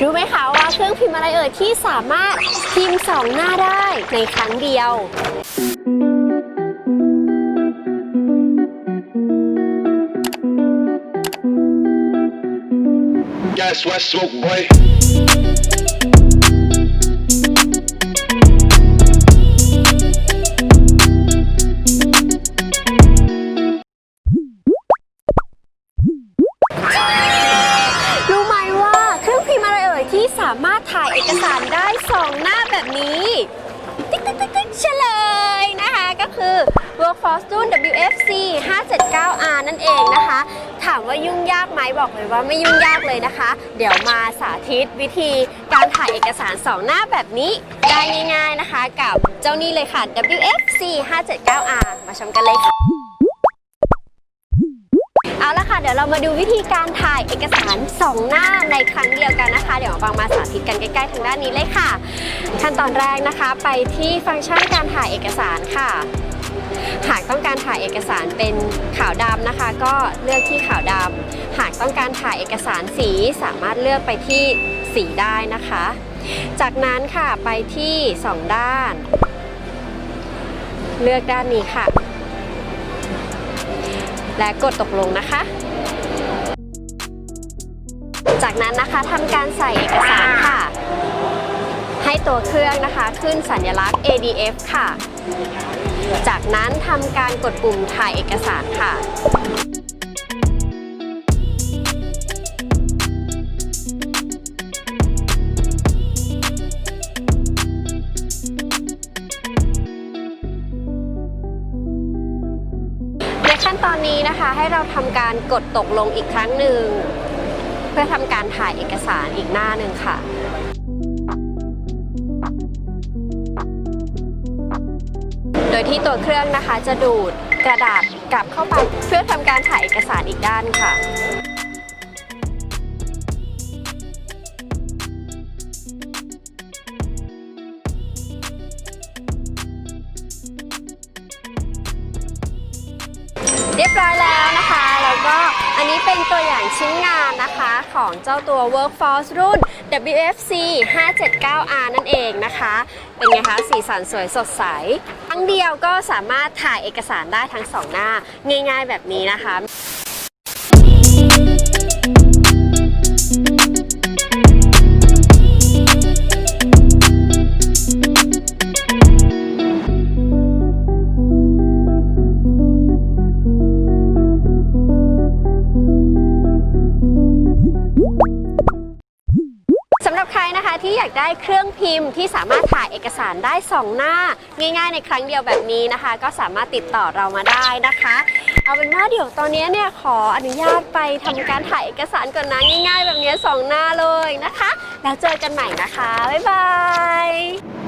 รู้ไหมคะว่าเครื่องพิมพ์อะไรเอ่ยที่สามารถพิมพ์สองหน้าได้ในครั้งเดียว Gas, West Smoke Boy. อกสารได้สองหน้าแบบนี้ ติ๊กติ๊กติ๊กติ๊กเฉลยนะคะ ก็คือ Workforce Tune WFC 579R นั่นเองนะคะ ถามว่ายุ่งยากไหมบอกเลยว่าไม่ยุ่งยากเลยนะคะ เดี๋ยวมาสาธิตวิธีการถ่ายเอกสารสองหน้าแบบนี้ ได้ง่ายๆนะคะ กับเจ้านี่เลยค่ะ WFC 579R มาชมกันเลยค่ะ เอาละค่ะ เดี๋ยวเรามาดูวิธีการถ่ายเอกสาร 2 หน้าในครั้งเดียวกันนะคะ เดี๋ยวฟังมาสาธิตกันใกล้ๆทางด้านนี้เลยค่ะ ขั้นตอนแรกนะคะ ไปที่ฟังก์ชันการถ่ายเอกสารค่ะ หากต้องการถ่ายเอกสารเป็นขาวดำนะคะ ก็เลือกที่ขาวดำหากต้องการถ่ายเอกสารสีสามารถเลือกไปที่สีได้นะคะ จากนั้นค่ะไปที่ 2 ด้าน เลือกด้านนี้ค่ะ และกดตกลงนะคะ จากนั้นนะคะทำการใส่เอกสารค่ะ ให้ตัวเครื่องนะคะขึ้นสัญลักษณ์ ADF ค่ะ จากนั้นทำการกดปุ่มถ่ายเอกสารค่ะ ในขั้นตอนนี้นะคะให้เราทำการกดตกลงอีกครั้งหนึ่ง เพื่อทำการถ่ายเอกสารอีกหน้าหนึ่งค่ะโดยที่ตัวเครื่องนะคะจะดูดกระดาษกลับเข้าไปเพื่อทำการถ่ายเอกสารอีกด้านค่ะ เรียบร้อยแล้วนะคะ แล้วก็อันนี้เป็นตัวอย่างชิ้นงานนะคะของเจ้าตัว Workforce รุ่น WFC 579R นั่นเองนะคะ เป็นไงคะสีสันสวยสดใสครั้งเดียวก็สามารถถ่ายเอกสารได้ทั้งสองหน้าง่ายๆแบบนี้นะคะำหรับใครนะคะที่อยากได้เครื่องพิมพ์ที่สามารถถ่ายเอกสารได้ 2 หน้า ง่ายๆ ในครั้งเดียวแบบนี้นะคะ ก็สามารถติดต่อเรามาได้นะคะ เอาเป็นว่าเดี๋ยวตอนนี้เนี่ยขออนุญาตไปทำการถ่ายเอกสารก่อนนะง่าย ๆ แบบนี้สองหน้าเลยนะคะ แล้วเจอกันใหม่นะคะบ๊ายบาย